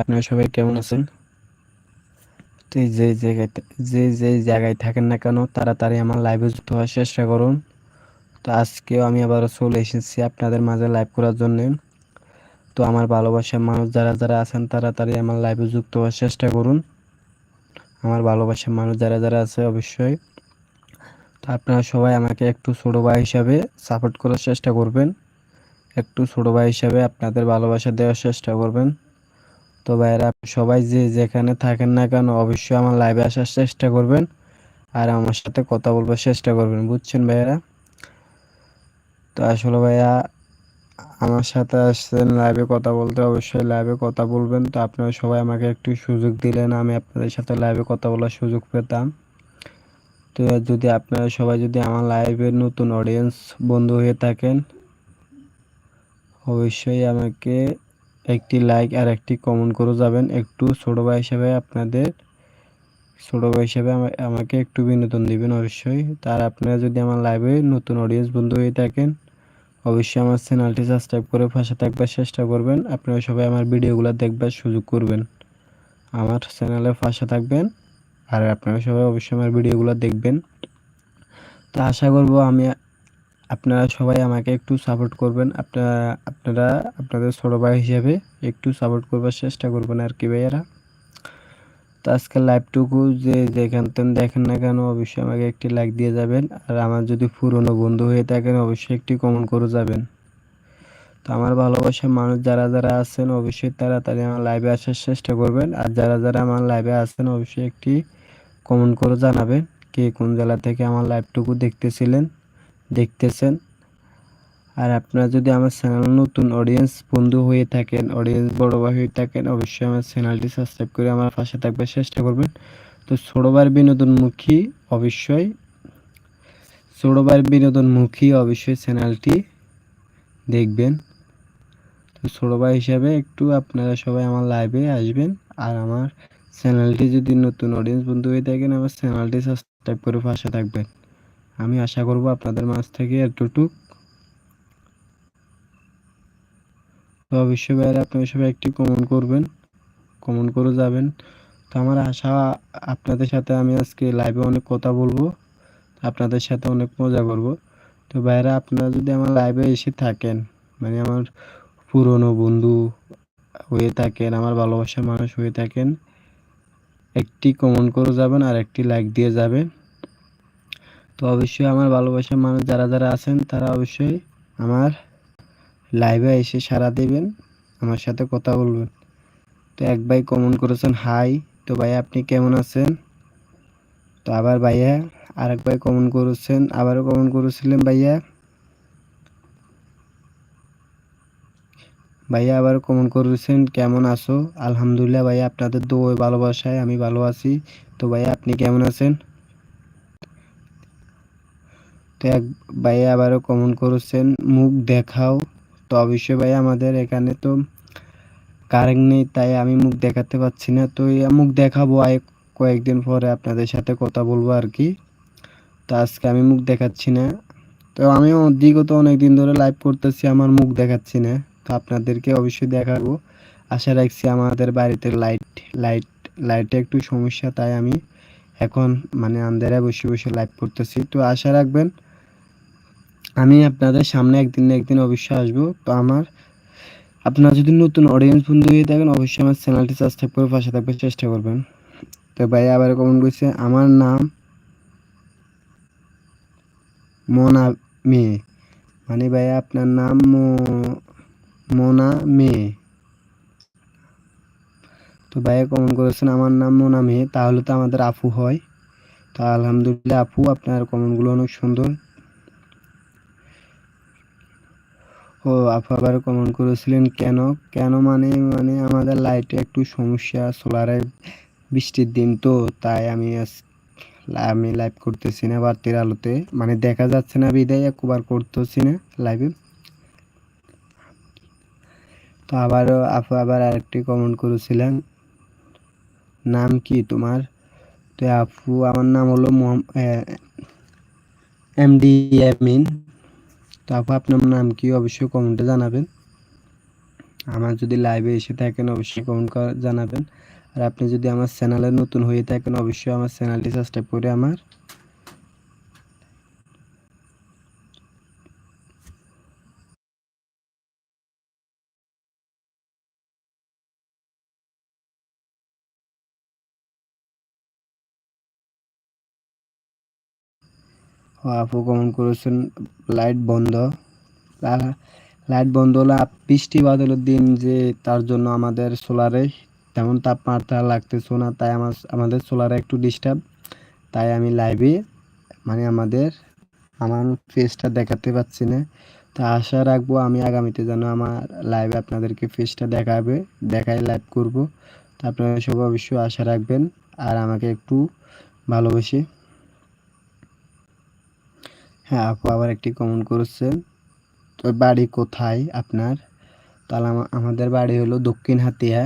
আপনারা সবাই কেমন আছেন? তো যে জায়গায় যে যে জায়গায় থাকেন না কেন, তাড়াতাড়ি আমার লাইভে যুক্ত হওয়ার চেষ্টা করুন। তো আজকেও আমি আবারও চলে এসেছি আপনাদের মাঝে লাইভ করার জন্যে। তো আমার ভালোবাসার মানুষ যারা যারা আছেন, তাড়াতাড়ি আমার লাইভে যুক্ত হওয়ার চেষ্টা করুন। আমার ভালোবাসার মানুষ যারা যারা আছে, অবশ্যই। তো আপনারা সবাই আমাকে একটু ছোটো ভাই হিসাবে সাপোর্ট করার চেষ্টা করবেন। একটু ছোটো ভাই হিসাবে আপনাদের ভালোবাসা দেওয়ার চেষ্টা করবেন। তো ভাইয়েরা সবাই যে যেখানে থাকেন না কেন, অবশ্যই আমার লাইভে আসার চেষ্টা করবেন আর আমার সাথে কথা বলবার চেষ্টা করবেন, বুঝছেন ভাইয়েরা তো আসলে ভাইয়া, আমার সাথে আসছেন লাইভে কথা বলতে, অবশ্যই লাইভে কথা বলবেন। তো আপনারা সবাই আমাকে একটু সুযোগ দিলেন, আমি আপনাদের সাথে লাইভে কথা বলার সুযোগ পেতাম। তো যদি আপনারা সবাই যদি আমার লাইভের নতুন অডিয়েন্স বন্ধু হয়ে থাকেন, অবশ্যই আমাকে একটি লাইক আর একটি কমেন্ট করে যাবেন। একটু ছোটো ভাই হিসেবে আপনাদের, ছোটো ভাই হিসেবে আমাকে একটু বিনোদন দিবেন অবশ্যই। তার আপনারা যদি আমার লাইভে নতুন অডিয়েন্স বন্ধু হয়ে থাকেন, অবশ্যই আমার চ্যানেলটি সাবস্ক্রাইব করে পাশে থাকবার চেষ্টা করবেন। আপনারা সবাই আমার ভিডিওগুলো দেখবার সুযোগ করবেন। আমার চ্যানেলে পাশে থাকবেন আর আপনারা সবাই অবশ্যই আমার ভিডিওগুলো দেখবেন। তো আশা করব আমি আপনারা সবাই আমাকে একটু সাপোর্ট করবেন। আপনারা আপনারা আপনাদের ছোটো ভাই হিসাবে একটু সাপোর্ট করবার চেষ্টা করবেন আর কি ভাইয়ারা। তো আজকের লাইভটুকু যে যেখান থেকে দেখেন না কেন, অবশ্যই আমাকে একটি লাইক দিয়ে যাবেন। আর আমার যদি পুরনো বন্ধু হয়ে থাকেন, অবশ্যই একটি কমেন্ট করে যাবেন। তো আমার ভালোবাসার মানুষ যারা যারা আছেন, অবশ্যই তাড়াতাড়ি আমার লাইভে আসার চেষ্টা করবেন। আর যারা যারা আমার লাইভে আছেন, অবশ্যই একটি কমেন্ট করে জানাবেন কে কোন জেলা থেকে আমার লাইভটুকু দেখতেছিলেন। দেখতেছেন। আর আপনারা যদি আমার চ্যানেল নতুন অডিয়েন্স বন্ধু হয়ে থাকেন অডিয়েন্স বড় ভাই হয়ে থাকেন, অবশ্যই আমার চ্যানেলটি সাবস্ক্রাইব করে আমার পাশে থাকবার চেষ্টা করবেন। তো ছোটোবার বিনোদনমুখী অবশ্যই, ছোটোবার বিনোদনমুখী অবশ্যই চ্যানেলটি দেখবেন। তো ছোটো ভাই হিসাবে একটু আপনারা সবাই আমার লাইভে আসবেন, আর আমার চ্যানেলটি যদি নতুন অডিয়েন্স বন্ধু হয়ে থাকেন, আমার চ্যানেলটি সাবস্ক্রাইব করে পাশে থাকবেন। আমি আশা করব আপনাদের মাঝ থেকে এতটুক তো অবশ্যই বাইরে আপনারা সবাই একটি কমেন্ট করবেন কমেন্ট করে যাবেন। তো আমার আশা, আপনাদের সাথে আমি আজকে লাইভে অনেক কথা বলব, আপনাদের সাথে অনেক মজা করব। তো বাইরে আপনারা যদি আমার লাইভে এসে থাকেন মানে আমার পুরনো বন্ধু হয়ে থাকেন, আমার ভালোবাসার মানুষ হয়ে থাকেন, একটি কমেন্ট করে যাবেন আর একটি লাইক দিয়ে যাবেন। তো অবশ্যই আমার ভালোবাসার মানুষ যারা যারা আছেন, তারা অবশ্যই আমার লাইভে এসে সাড়া দেবেন, আমার সাথে কথা বলবেন। তো এক ভাই কমেন্ট করেছেন হাই তো ভাই আপনি কেমন আছেন? তো আবার ভাইয়া আরেক ভাই কমেন্ট করেছেন, আবারও কমেন্ট করেছিলেন ভাইয়া। ভাইয়া আবার কমেন্ট করেছেন, কেমন আছো? আলহামদুলিল্লাহ ভাইয়া আপনাদের দো ভালোবাসায় আমি ভালো আছি। তো ভাইয়া আপনি কেমন আছেন? তো এক ভাইয়া আবারও কমেন্ট করেছেন, মুখ দেখাও। তো অবশ্যই ভাই আমাদের এখানে তো কারেন্ট নেই, তাই আমি মুখ দেখাতে পাচ্ছি না। তো মুখ দেখাবো, আয় কয়েকদিন পরে আপনাদের সাথে কথা বলব আর কি। তো আজকে আমি মুখ দেখাচ্ছি না। তো আমি বিগত অনেকদিন ধরে লাইভ করতেছি, আমার মুখ দেখাচ্ছি না। তো আপনাদেরকে অবশ্যই দেখাবো। আশা রাখছি আমাদের বাড়িতে লাইট লাইট লাইটে একটু সমস্যা, তাই আমি এখন মানে আন্দারে বসে বসে লাইভ করতেছি। তো আশা রাখবেন আমি আপনাদের সামনে একদিন না একদিন অবশ্যই আসব। তো আমার, আপনারা যদি নতুন অডিয়েন্স বন্ধু হয়ে থাকেন, অবশ্যই আমার চ্যানেলটি সাবস্ক্রাইব করে পাশে থাকবে চেষ্টা করবেন। তো ভাই, আবার কমেন্ট করছে, আমার নাম মোনা মেয়ে মানে ভাই, আপনার নাম মোনা মেয়ে তো ভাইয়া কমেন্ট করেছেন, আমার নাম মোনা মেয়ে তাহলে তো আমাদের আপু হয়। তো আলহামদুলিল্লাহ আপু, আপনার কমেন্টগুলো অনেক সুন্দর। ও আপু আবার কমেন্ট করেছিলেন, কেন? কেন মানে মানে আমাদের লাইটে একটু সমস্যা সোলারের বৃষ্টির দিন তো, তাই আমি আমি লাইভ করতেছি না বাড়তির আলোতে। মানে দেখা যাচ্ছে না, বিদায় একবার করতেছি না লাইভে তো আবারও আপু আবার আরেকটি কমেন্ট করেছিলেন, নাম কি তোমার? তো আপু, আমার নাম হলো এম ডি এমিন। তো আপু, আপনার নাম কি? অবশ্যই কমেন্টে জানাবেন। আমার যদি লাইভে এসে থাকেন, অবশ্যই কমেন্ট জানাবেন। আর আপনি যদি আমার চ্যানেলে নতুন হয়ে থাকেন, অবশ্যই আমার চ্যানেলটি সাবস্ক্রাইব করে আমার আপু কমেন্ট করেছেন লাইট বন্ধ। লাইট বন্ধ হলে বৃষ্টি বাদলের দিন যে তার জন্য আমাদের সোলারে তেমন তাপমাত্রা লাগতেছে না, তাই আমার, আমাদের সোলারে একটু ডিস্টার্ব তাই আমি লাইভে মানে আমাদের, আমার ফেসটা দেখাতে পাচ্ছি না। তা আশা রাখব আমি আগামীতে যেন আমার লাইভে আপনাদেরকে ফেসটা দেখাবে, দেখাই লাইভ করব। তা আপনারা সব অবশ্যই আশা রাখবেন, আর আমাকে একটু ভালোবেসে। হ্যাঁ আপু আবার একটি কমেন্ট করেছেন তো বাড়ি কোথায় আপনার? তাহলে আমাদের বাড়ি হলো দক্ষিণ হাতিয়া।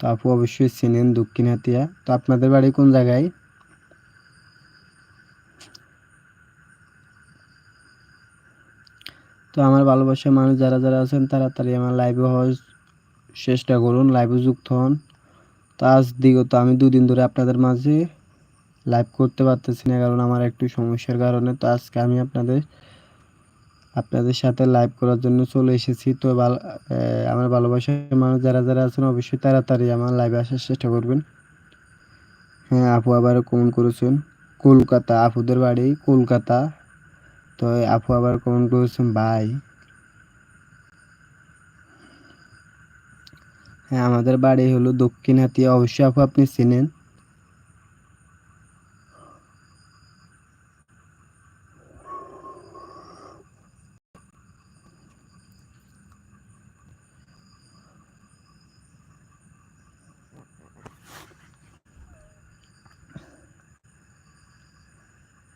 তো আপু অবশ্যই চেনেন দক্ষিণ হাতিয়া। তো আপনাদের বাড়ি কোন জায়গায়? তো আমার ভালোবাসার মানুষ যারা যারা আছেন তাড়াতাড়ি আমার লাইভে হওয়ার চেষ্টা করুন লাইভে যুক্ত হন। তো আজ দিগত আমি দুদিন ধরে আপনাদের মাঝে লাইভ করতে পারতেছি না কারণ আমার একটু সমস্যার কারণে। তো আজকে আমি আপনাদের আপনাদের সাথে লাইভ করার জন্য চলে এসেছি। তো আমার ভালোবাসার মানুষ যারা যারা আছেন, অবশ্যই তাড়াতাড়ি আমার লাইভে আসার চেষ্টা করবেন। হ্যাঁ আপু আবার কমেন্ট করেছেন, কলকাতা, আপুদের বাড়ি কলকাতা। তো আপু আবার কমেন্ট করেছেন, ভাই। হ্যাঁ আমাদের বাড়ি হলো দক্ষিণ হাতিয়া অবশ্যই আপু আপনি চিনেন।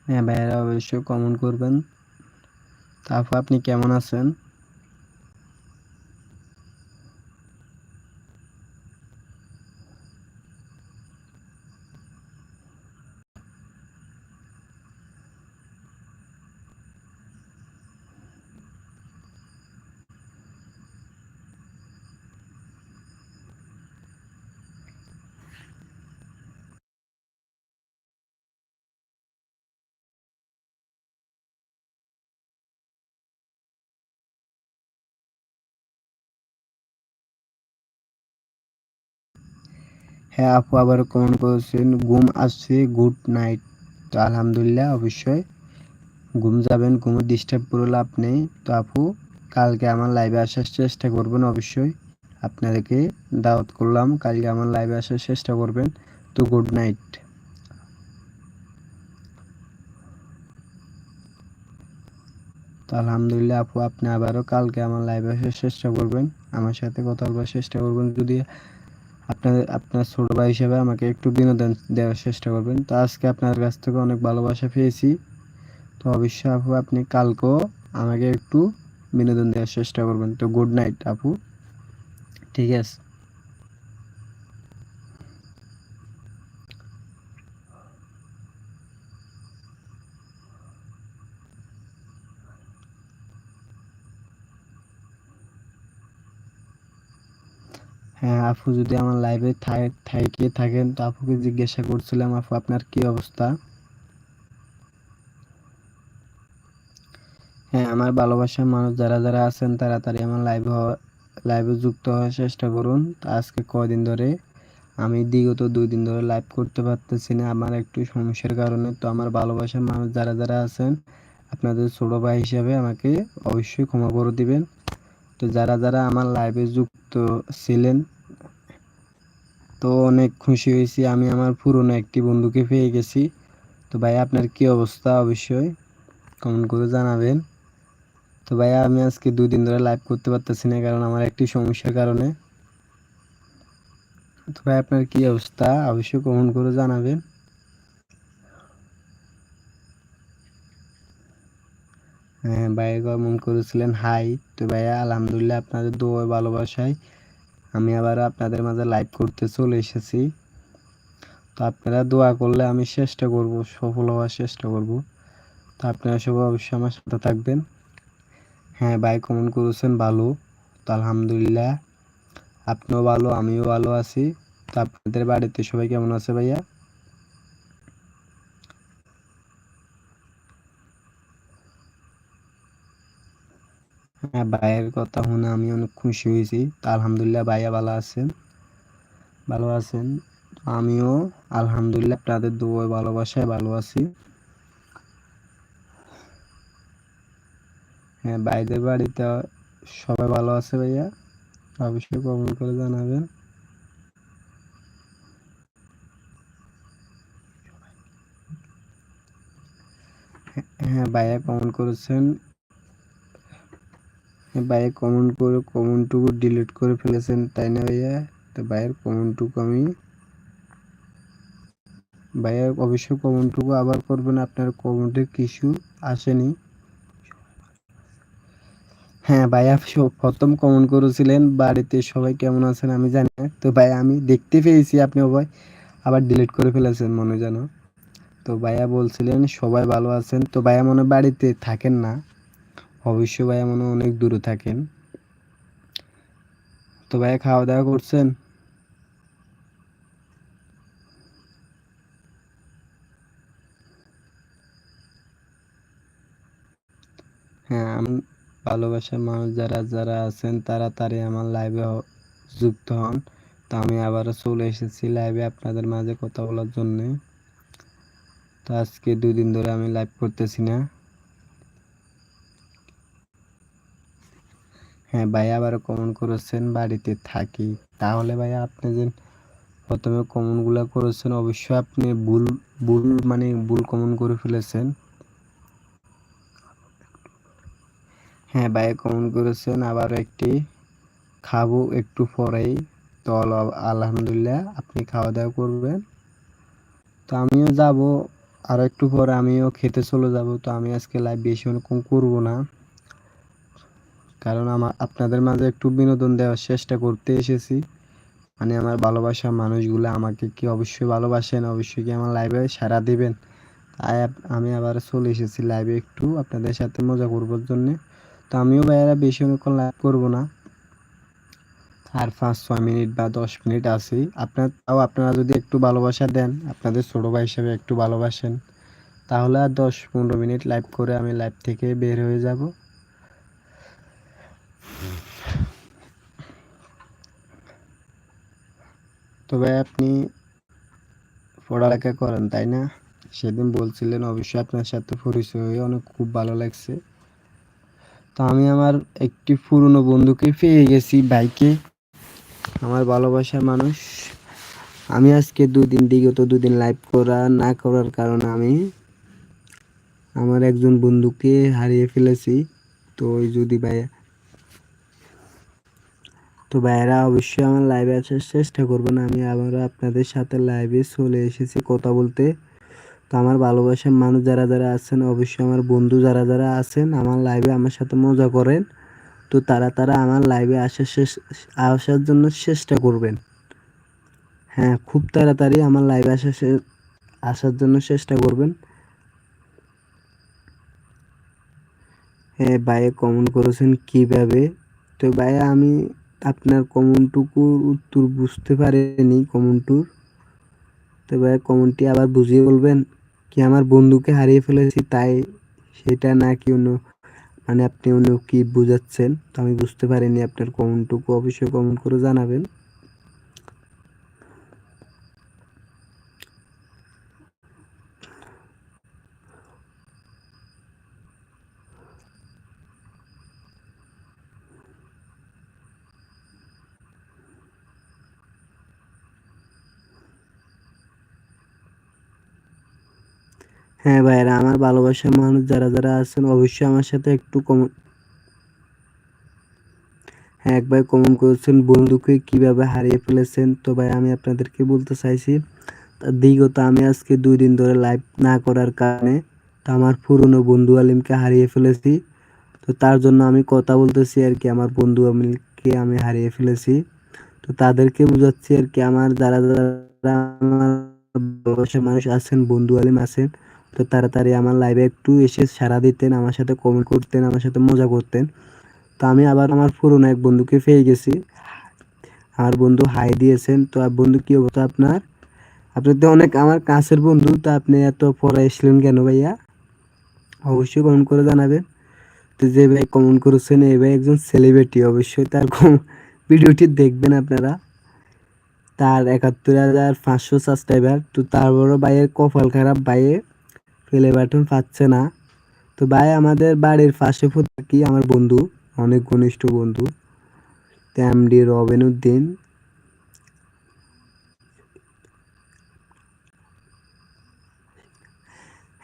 হ্যাঁ ভাইয়েরা অবশ্যই কমেন্ট করবেন। তারপর আপনি কেমন আছেন? হ্যাঁ আপু আবার কমেন্ট করেছেন, ঘুম আসছে গুড নাইট তো আলহামদুলিল্লাহ, অবশ্যই। ঘুম যাবেন ঘুমে ডিস্টার্ব করে লাভ নেই। তো আপু, কালকে আমার লাইভে আসার চেষ্টা করবেন অবশ্যই। আপনাদেরকে দাওয়াত করলাম, কালকে আমার লাইভে আসার চেষ্টা করবেন। তো গুড নাইট তো আলহামদুলিল্লাহ আপু, আপনি আবারও কালকে আমার লাইভে আসার চেষ্টা করবেন। আমার সাথে কথা বলার চেষ্টা করবেন, যদি আপনাদের আপনার ছোট ভাই হিসেবে আমাকে একটু বিনোদন দেওয়ার চেষ্টা করবেন। তো আজকে আপনার কাছ থেকে অনেক ভালোবাসা পেয়েছি। তো অবশ্যই আপু, আপনি কালকেও আমাকে একটু বিনোদন দেওয়ার চেষ্টা করবেন। তো গুড নাইট আপু। ঠিক আছে। হ্যাঁ আপু যদি আমার লাইভে থাকে থাকেন, তো আপুকে জিজ্ঞাসা করছিলাম, আপু আপনার কি অবস্থা? হ্যাঁ আমার ভালোবাসার মানুষ যারা যারা আছেন তাড়াতাড়ি আমার লাইভে লাইভে যুক্ত হওয়ার চেষ্টা করুন। আজকে কয়দিন ধরে? আমি বিগত দুই দিন ধরে লাইভ করতে পারতেছি না, আমার একটু সমস্যার কারণে। তো আমার ভালোবাসার মানুষ যারা যারা আছেন, আপনাদের ছোটো ভাই হিসাবে আমাকে অবশ্যই ক্ষমা করে দিবেন। তো যারা যারা আমার লাইভে যুক্ত ছিলেন তো অনেক খুশি হয়েছি। আমি আমার পুরনো একটি বন্ধুকে পেয়ে গেছি। তো ভাই, আপনার কি অবস্থা? অবশ্যই কমেন্ট করে জানাবেন। তো ভাইয়া আমি আজকে দুই দিন ধরে লাইভ করতে পারতেছি না কারণ আমার একটি সমস্যার কারণে। তো ভাই, আপনার কি অবস্থা? অবশ্যই কমেন্ট করে জানাবেন। হ্যাঁ ভাইয়া কমেন্ট করেছিলেন হাই তো ভাইয়া আলহামদুলিল্লাহ আপনাদের দোয়া ভালোবাসায়। আমি আবার আপনাদের মাঝে লাইভ করতে চলে এসেছি। তো আপনারা দোয়া করলে আমি চেষ্টা করব, সফল হওয়ার চেষ্টা করব। তো আপনারা সব অবশ্যই আমার সাথে থাকবেন। হ্যাঁ ভাই কমেন্ট করেছেন ভালো। তো আলহামদুলিল্লাহ, আপনিও ভালো, আমিও ভালো আছি। তো আপনাদের বাড়িতে সবাই কেমন আছে ভাইয়া? হ্যাঁ ভাইয়ের কথা শুনে আমি অনেক খুশি হয়েছি। তা আলহামদুলিল্লাহ ভাইয়া ভালো আছেন। ভালো আছেন। আমিও আলহামদুলিল্লাহ আপনাদের দুয়ায় ভালোবাসায় ভালো আছি। হ্যাঁ ভাইদের বাড়িতে সবাই ভালো আছে ভাইয়া? অবশ্যই কমেন্ট করে জানাবেন। হ্যাঁ ভাইয়া কমেন্ট করেছেন ভাইয়া কমেন্ট করে কমেন্টটুকু ডিলিট করে ফেলেছেন, তাই না ভাইয়া? তো ভাইয়ের কমেন্টটুকু আমি ভাইয়া অবশ্যই কমেন্টটুকু আবার করবেন, আপনার কমেন্টে কিছু আসেনি। হ্যাঁ ভাইয়া প্রথম কমেন্ট করেছিলেন, বাড়িতে সবাই কেমন আছেন আমি জানি না, তো ভাই আমি দেখতে পেয়েছি আপনি ভাই, আবার ডিলিট করে ফেলেছেন মনে যেন। তো ভাইয়া বলছিলেন সবাই ভালো আছেন, তো ভাইয়া মনে বাড়িতে থাকেন না। অবশ্য ভাইয়া মনে অনেক দূরে থাকেন। তো ভাইয়া খাওয়া দাওয়া করছেন? হ্যাঁ আমি ভালোবাসার মানুষ যারা যারা আছেন তাড়াতাড়ি আমার লাইভে যুক্ত হন। তো আমি আবারও চলে এসেছি লাইভে আপনাদের মাঝে কথা বলার জন্যে। তো আজকে দুদিন ধরে আমি লাইভ করতেছি না। হ্যাঁ ভাই আবার কমেন্ট করেছেন বাড়িতে থাকি। তাহলে ভাই আপনি যে প্রথমে কমেন্টগুলো করেছেন, অবশ্যই আপনি ভুল ভুল মানে ভুল কমেন্ট করে ফেলেছেন। হ্যাঁ ভাই কমেন্ট করেছেন, আবার একটি খাব একটু পরেই। তো আলহামদুলিল্লাহ আপনি খাওয়া দাওয়া করবেন। তো আমিও যাব, আর একটু পরে আমিও খেতে চলে যাব। তো আমি আজকে লাইভ বেশি অনেকক্ষণ করব না। কারণ আমার আপনাদের মাঝে একটু বিনোদন দেওয়ার চেষ্টা করতে এসেছি। মানে আমার ভালোবাসা মানুষগুলো আমাকে কি অবশ্যই ভালোবাসেন, অবশ্যই কি আমার লাইভে সারা দিবেন? তাই আমি আবার চলে এসেছি লাইভে একটু আপনাদের সাথে মজা করবার জন্যে। তো আমিও ভাইয়ারা বেশি অনেকক্ষণ লাইভ করব না। আর পাঁচ, ছয় মিনিট বা দশ মিনিট আছি। আপনার, তাও আপনারা যদি একটু ভালোবাসা দেন, আপনাদের ছোটো ভাই হিসেবে একটু ভালোবাসেন, তাহলে আর দশ পনেরো মিনিট লাইভ করে আমি লাইভ থেকে বের হয়ে যাব। তবে আপনি পড়ালেখা করেন, তাই না? সেদিন বলছিলেন, অবশ্যই আপনার সাথে পরিচয় হয়ে অনেক খুব ভালো লাগছে। তো আমি আমার একটি পুরনো বন্ধুকে পেয়ে গেছি বাইকে আমার ভালোবাসার মানুষ। আমি আজকে দুদিন, বিগত দুদিন লাইভ করা না করার কারণে আমি আমার একজন বন্ধুকে হারিয়ে ফেলেছি। তো ওই যদি ভাইয়া তো ভাইয়েরা অবশ্যই আমার লাইভে আসার চেষ্টা করবেন। আমি আবারও আপনাদের সাথে লাইভে চলে এসেছি কথা বলতে। তো আমার ভালোবাসার মানুষ যারা যারা আছেন, অবশ্যই আমার বন্ধু যারা যারা আছেন, আমার লাইভে আমার সাথে মজা করেন। তো তারা তারা আমার লাইভে আসার শেষ, আসার জন্য চেষ্টা করবেন। হ্যাঁ খুব তাড়াতাড়ি আমার লাইভে আসার আসার জন্য চেষ্টা করবেন। হ্যাঁ ভাইয়ে কমেন্ট করেছেন কীভাবে? তো ভাইয়া আমি আপনার কমনটুকুর উত্তর বুঝতে পারেনি, কমনটুর। তো ভাই কমেন্টটি আবার বুঝিয়ে বলবেন কি আমার বন্ধুকে হারিয়ে ফেলেছি, তাই সেটা না কি অন্য মানে আপনি অন্য কি বুঝাচ্ছেন? তো আমি বুঝতে পারিনি, আপনার কমেন্টটুকু অবশ্যই কমেন্ট করে জানাবেন। হ্যাঁ ভাইরা আমার ভালোবাসার মানুষ যারা যারা আছেন, অবশ্যই আমার সাথে একটু কম হ্যাঁ এক ভাই কমেন্ট করেছেন বন্ধুকে কীভাবে হারিয়ে ফেলেছেন। তো ভাই, আমি আপনাদেরকে বলতে চাইছি বিগত আমি আজকে দুই দিন ধরে লাইভ না করার কারণে তো আমার পুরনো বন্ধু আলিমকে হারিয়ে ফেলেছি। তো তার জন্য আমি কথা বলতেছি আর কি, আমার বন্ধু আলিমকে আমি হারিয়ে ফেলেছি। তো তাদেরকে বোঝাচ্ছি আর কি, আমার যারা যারা আমার মানুষ আছেন, বন্ধু আলিম আছেন তো তাড়াতাড়ি আমার লাইভে একটু এসে সারা দিতেন, আমার সাথে কমেন্ট করতেন, আমার সাথে মজা করতেন। তো আমি আবার আমার পুরনো এক বন্ধুকে পেয়ে গেছি। আমার বন্ধু হাই দিয়েছেন। তো বন্ধু কী অবস্থা আপনার? আপনি তো অনেক আমার কাছের বন্ধু, তো আপনি এত পরে এসলেন কেন ভাইয়া? অবশ্যই কমেন্ট করে জানাবেন। তো যে ভাই কমেন্ট করেছেন, এই ভাই একজন সেলিব্রিটি অবশ্যই। তার ভিডিওটি দেখবেন আপনারা। তার একাত্তর হাজার পাঁচশো সাবস্ক্রাইবার তো তারপরও ভাইয়ের কপাল খারাপ ভাইয়ে ফেলে বাটন পাচ্ছে না। তো ভাই, আমাদের বাড়ির পাশে কি? আমার বন্ধু, অনেক ঘনিষ্ঠ বন্ধু, এমডি রবিন উদ্দিন।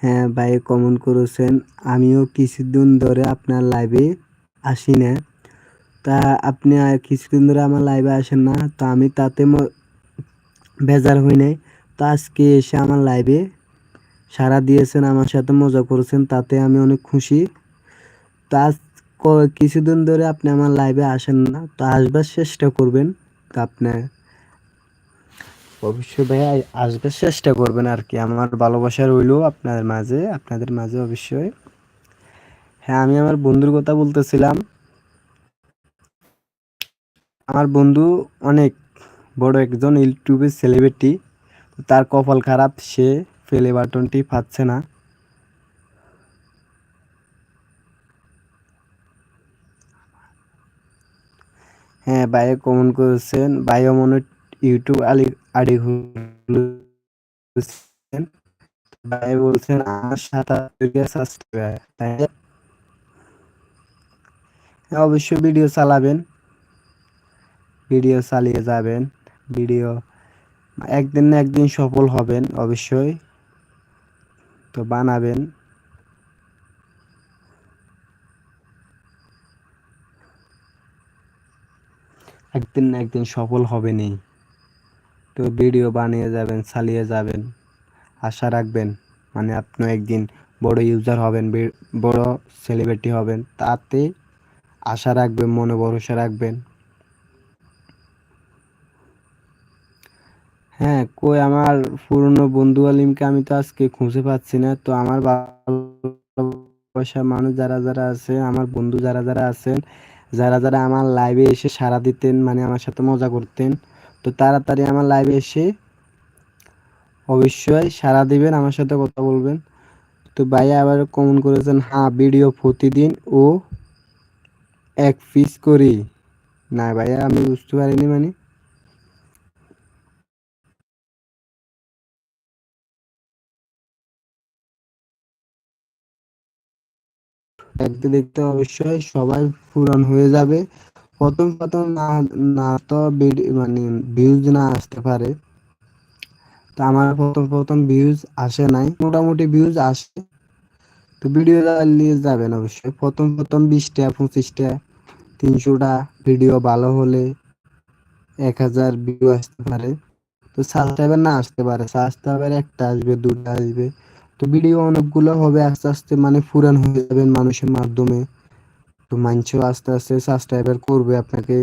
হ্যাঁ ভাই কমেন্ট করেছেন। আমিও কিছুদিন ধরে আপনার লাইভে আসি না। তা আপনি আর কিছুদিন ধরে আমার লাইভে আসেন না। তো আমি তাতে বেজার হই নাই। তো আজকে এসে আমার লাইভে সারা দিয়েছেন, আমার সাথে মজা করেছেন, তাতে আমি অনেক খুশি। তো আজ কিছুদিন ধরে আপনি আমার লাইভে আসেন না, তো আসবার চেষ্টা করবেন তো আপনার অবশ্যই ভাইয়া, আসবার চেষ্টা করবেন আর কি, আমার ভালোবাসা রইল আপনাদের মাঝে আপনাদের মাঝে অবশ্যই। হ্যাঁ আমি আমার বন্ধুর কথা বলতেছিলাম। আমার বন্ধু অনেক বড় একজন ইউটিউবের সেলিব্রিটি তার কপাল খারাপ, সে ফেলে বাটনটি পাচ্ছে না। হ্যাঁ ভাইয়া কমেন্ট করেছেন ভাইও মনে ইউটিউব আলি আড়ি বলছেন আমার তাই হ্যাঁ, অবশ্যই ভিডিও চালাবেন। ভিডিও চালিয়ে যাবেন। ভিডিও একদিন না একদিন সফল হবেন অবশ্যই। তো বানাবেন। একদিন না একদিন সফল হবেনই। তো ভিডিও বানিয়ে যাবেন, চালিয়ে যাবেন। আশা রাখবেন মানে আপনি একদিন বড় ইউজার হবেন বড় সেলিব্রিটি হবেন। তাতে আশা রাখবেন, মনে ভরসা রাখবেন। হ্যাঁ কই আমার পুরনো বন্ধু আলিমকে আমি তো আজকে খুঁজে পাচ্ছি না। তো আমার ভালোবাসা মানুষ যারা যারা আছে, আমার বন্ধু যারা যারা আছেন, যারা যারা আমার লাইভে এসে সাড়া দিতেন মানে আমার সাথে মজা করতেন, তো তাড়াতাড়ি আমার লাইভে এসে অবশ্যই সাড়া দিবেন, আমার সাথে কথা বলবেন। তো ভাইয়া আবার কমন করেছেন হ্যাঁ ভিডিও প্রতিদিন ও এক পিস করি। না ভাইয়া আমি বুঝতে পারিনি মানে। দেখতে দেখতে অবশ্যই, সবাই পূরণ হয়ে যাবে। প্রথম প্রথম না না তো মানে ভিউজ না আসতে পারে। তো আমার প্রথম প্রথম ভিউজ আসে নাই, মোটামুটি ভিউজ আসে। তো ভিডিও চালিয়ে যাবেন অবশ্যই। প্রথম প্রথম বিশটা, পঁচিশটা, তিনশোটা ভিডিও ভালো হলে এক হাজার ভিউ আসতে পারে। তো সাবস্ক্রাইবার না আসতে পারে সাবস্ক্রাইবার একটা আসবে, দুটা আসবে। তো ভিডিও অনেকগুলো হবে, আস্তে আস্তে মানে ফুরান হয়ে যাবেন মানুষের মাধ্যমে। তো মানুষও আস্তে আস্তে সাবস্ক্রাইবার করবে আপনাকে।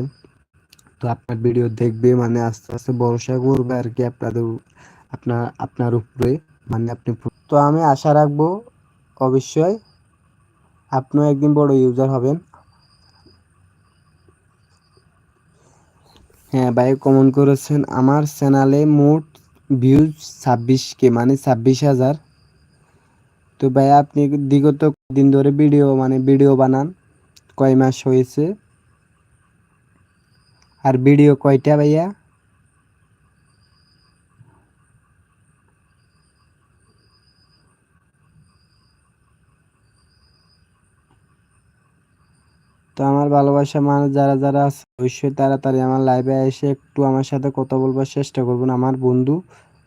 তো আপনার ভিডিও দেখবে মানে আস্তে আস্তে ভরসা করবে আর কি আপনাদের আপনার আপনার উপরে। মানে আপনি তো আমি আশা রাখব অবশ্যই আপনিও একদিন বড় ইউজার হবেন। হ্যাঁ ভাই কমেন্ট করেছেন, আমার চ্যানেলে মোট ভিউজ ছাব্বিশ কে মানে ছাব্বিশ হাজার। তো ভাই, আপনি বিগত দিন ধরে ভিডিও মানে ভিডিও বানান। কয় মাস হয়েছে? আর ভিডিও কয়টা ভাইয়া? তো আমার ভালোবাসা মানুষ যারা যারা আছে, অবশ্যই তাড়াতাড়ি আমার লাইভে এসে একটু আমার সাথে কথা বলবার চেষ্টা করবেন। আমার বন্ধু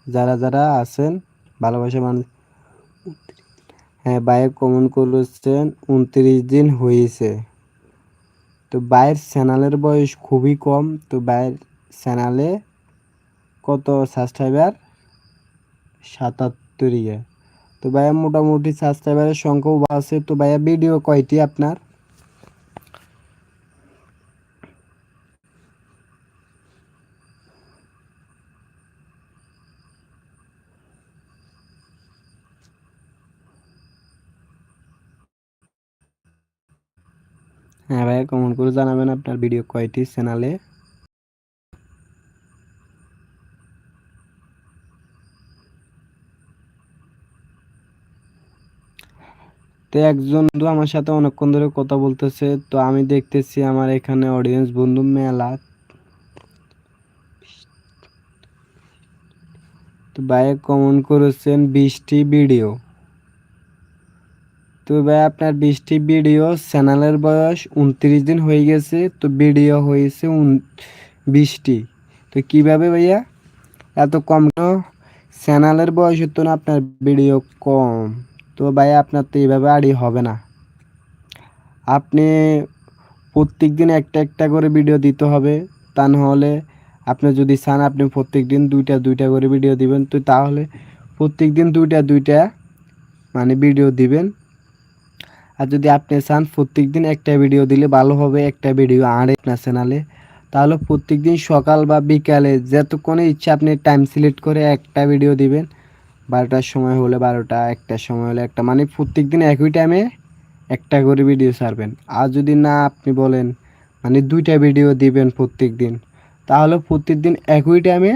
যারা যারা আছেন ভালোবাসা মানুষ হ্যাঁ বাইরে কমেন্ট করেছেন, উনত্রিশ দিন হয়েছে। তো বাইর চ্যানেলের বয়স খুবই কম, তো বাইরের চ্যানেলে কত সাবস্ক্রাইবার সাতাত্তর ইয়ে। তো ভাইয়া মোটামুটি সাবস্ক্রাইবারের সংখ্যাও আছে তো ভাইয়া ভিডিও কয়টি আপনার? হ্যাঁ ভাইয়া, কমেন্ট করে জানাবেন আপনার ভিডিও কয়টি চ্যানেলে তো একজন বন্ধু আমার সাথে অনেকক্ষণ ধরে কথা বলতেছে, তো আমি দেখতেছি আমার এখানে অডিয়েন্স বন্ধু মেলা। তো ভাইয়া কমেন্ট করেছেন বিশটি ভিডিও তো ভাই, আপনার বিশটি ভিডিও চ্যানেলের বয়স উনত্রিশ দিন হয়ে গেছে, তো ভিডিও হয়েছে বৃষ্টি। তো কীভাবে ভাইয়া? এত কম চ্যানেলের বয়স হতো না, আপনার ভিডিও কম। তো ভাই, আপনার তো এইভাবে আড়ি হবে না। আপনি প্রত্যেক দিন একটা একটা করে ভিডিও দিতে হবে, তা নাহলে আপনি যদি চান আপনি প্রত্যেক দিন দুইটা দুইটা করে ভিডিও দিবেন, তো তাহলে প্রত্যেক দিন দুইটা দুইটা মানে ভিডিও দিবেন। আর যদি আপনি চান প্রত্যেক দিন একটা ভিডিও দিলে ভালো হবে একটা ভিডিও আড়ে আপনার চ্যানেলে তাহলে প্রত্যেক দিন সকাল বা বিকালে যতক্ষণে ইচ্ছা আপনি টাইম সিলেক্ট করে একটা ভিডিও দিবেন। বারোটার সময় হলে বারোটা একটার সময় হলে একটা মানে প্রত্যেক দিন একই টাইমে একটা করে ভিডিও ছাড়বেন। আর যদি না আপনি বলেন মানে দুইটা ভিডিও দিবেন প্রত্যেক দিন তাহলে প্রত্যেক দিন একই টাইমে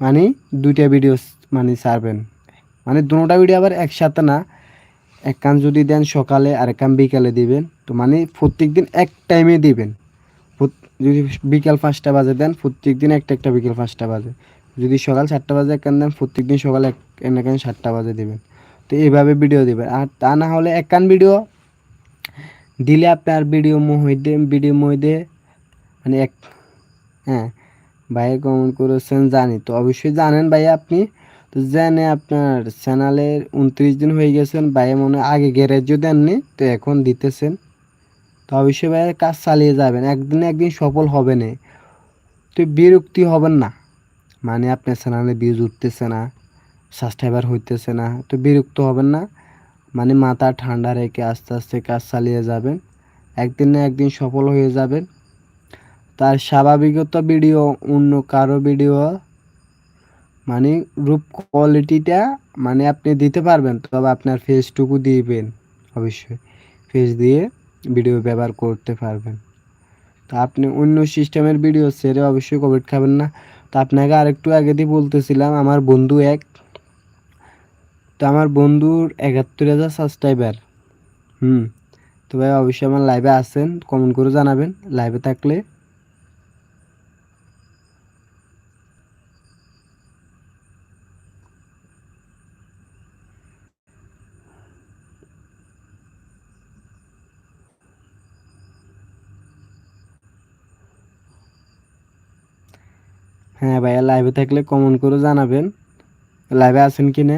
মানে দুইটা ভিডিও মানে ছাড়বেন। মানে দুটা ভিডিও আবার একসাথে না এক কান যদি দেন সকালে আর এক কান বিকালে দিবেন, তো মানে প্রত্যেক দিন এক টাইমে দিবেন। যদি বিকাল পাঁচটা বাজে দেন প্রত্যেক দিন একটা একটা বিকেল পাঁচটা বাজে। যদি সকাল সাতটা বাজে এক কান দেন প্রত্যেক দিন সকালে এক কান সাতটা বাজে দেবেন। তো এইভাবে ভিডিও দেবেন। আর তা না হলে এক কান ভিডিও দিলে আপনার ভিডিও মহিদে ভিডিও মহিদে মানে এক হ্যাঁ ভাই কমেন্ট করেছেন জানি। তো অবশ্যই জানেন ভাই আপনি। তো জেনে আপনার চ্যানেলের উনত্রিশ দিন হয়ে গেছেন ভাই মনে আগে গ্যারেজও দেননি, তো এখন দিতেছেন। তো অবশ্যই ভাই কাজ চালিয়ে যাবেন, একদিন একদিন সফল হবে না তো বিরক্তি হবেন না মানে আপনার চ্যানেলে ভিউজ উঠতেছে না সাবস্ক্রাইবার হইতেছে না, তো বিরক্ত হবেন না। মানে মাথা ঠান্ডা রেখে আস্তে আস্তে কাজ চালিয়ে যাবেন, একদিন না একদিন সফল হয়ে যাবেন। তার স্বাভাবিকত ভিডিও, অন্য কারও ভিডিও মানে রূপ কোয়ালিটিটা মানে আপনি দিতে পারবেন, তবে আপনার ফেসটুকু দিবেন, অবশ্যই। ফেস দিয়ে ভিডিও ব্যবহার করতে পারবেন। তো আপনি অন্য সিস্টেমের ভিডিও ছেড়ে অবশ্যই কোভিড খাবেন না। তো আপনাকে আরেকটু আগে দিয়ে বলতেছিলাম, আমার বন্ধু এক। তো আমার বন্ধুর একাত্তর হাজার সাবস্ক্রাইবার হুম, তো ভাই অবশ্যই আমার লাইভে আসেন কমেন্ট করে জানাবেন। লাইভে থাকলে হ্যাঁ ভাইয়া লাইভে থাকলে কমেন্ট করে জানাবেন। লাইভে আছেন কি না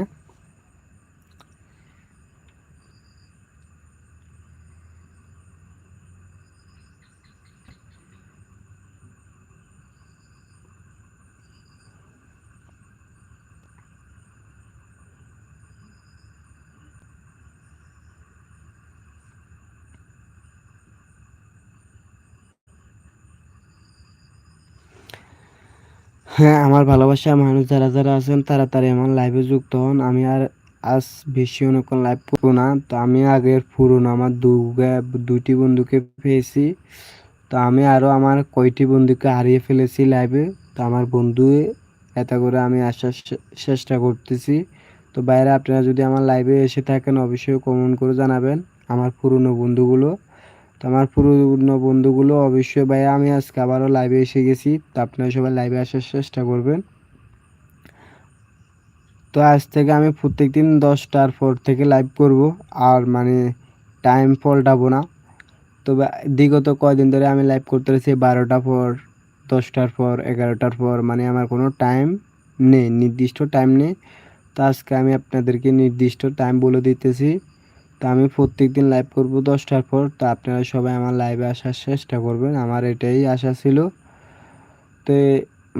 হ্যাঁ আমার ভালোবাসা মানুষ যারা যারা আছেন তাড়াতাড়ি আমার লাইভে যুক্ত হন। আমি আর আজ বেশি অনেকক্ষণ লাইভ করব না। তো আমি আগের পুরনো আমার দুগা দুইটি বন্ধুকে পেয়েছি। তো আমি আরও আমার কয়টি বন্ধুকে হারিয়ে ফেলেছি লাইভে তো আমার বন্ধু এত করে আমি আসার চেষ্টা করতেছি। তো বাইরে আপনারা যদি আমার লাইভে এসে থাকেন, অবশ্যই কমেন্ট করে জানাবেন আমার পুরনো বন্ধুগুলো। তো আমার পুরনো বন্ধুগুলো অবশ্যই ভাই আমি আজকে আবারও লাইভে এসে গেছি, তো আপনারা সবাই লাইভে আসার চেষ্টা করবেন। তো আজ থেকে আমি প্রত্যেক দিন দশটার পর থেকে লাইভ করব, আর মানে টাইম পাল্টাবো না। তো বিগত কয়দিন ধরে আমি লাইভ করতে রয়েছি বারোটা পর, দশটার পর, এগারোটার পর মানে আমার কোনো টাইম নেই, নির্দিষ্ট টাইম নেই। তো আজকে আমি আপনাদেরকে নির্দিষ্ট টাইম বলে দিতেছি। তো আমি প্রত্যেক দিন লাইভ করব দশটার পর। তো আপনারা সবাই আমার লাইভে আসার চেষ্টা করবেন। আমার এটাই আশা ছিল। তো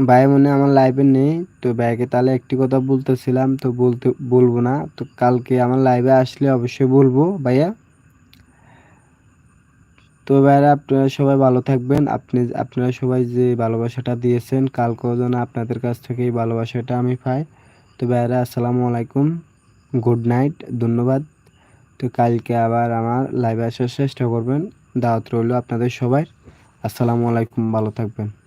ভাই মনে আমার লাইভে নেই। তো ভাইকে তাহলে একটি কথা বলতেছিলাম। তো বলতে, বলব না। তো কালকে আমার লাইভে আসলে অবশ্যই বলব ভাইয়া। তো ভাইরা, আপনারা সবাই ভালো থাকবেন। আপনি, আপনারা সবাই যে ভালোবাসাটা দিয়েছেন কালকেও যেন আপনাদের কাছ থেকে এই ভালোবাসাটা আমি পাই। তো ভাইরা, আসসালামু আলাইকুম। Good night. ধন্যবাদ। তো কালকে আবার আমার লাইভে আসার চেষ্টা করবেন। দাওয়াত রইল আপনাদের সবাই। আসসালামু আলাইকুম, ভালো থাকবেন।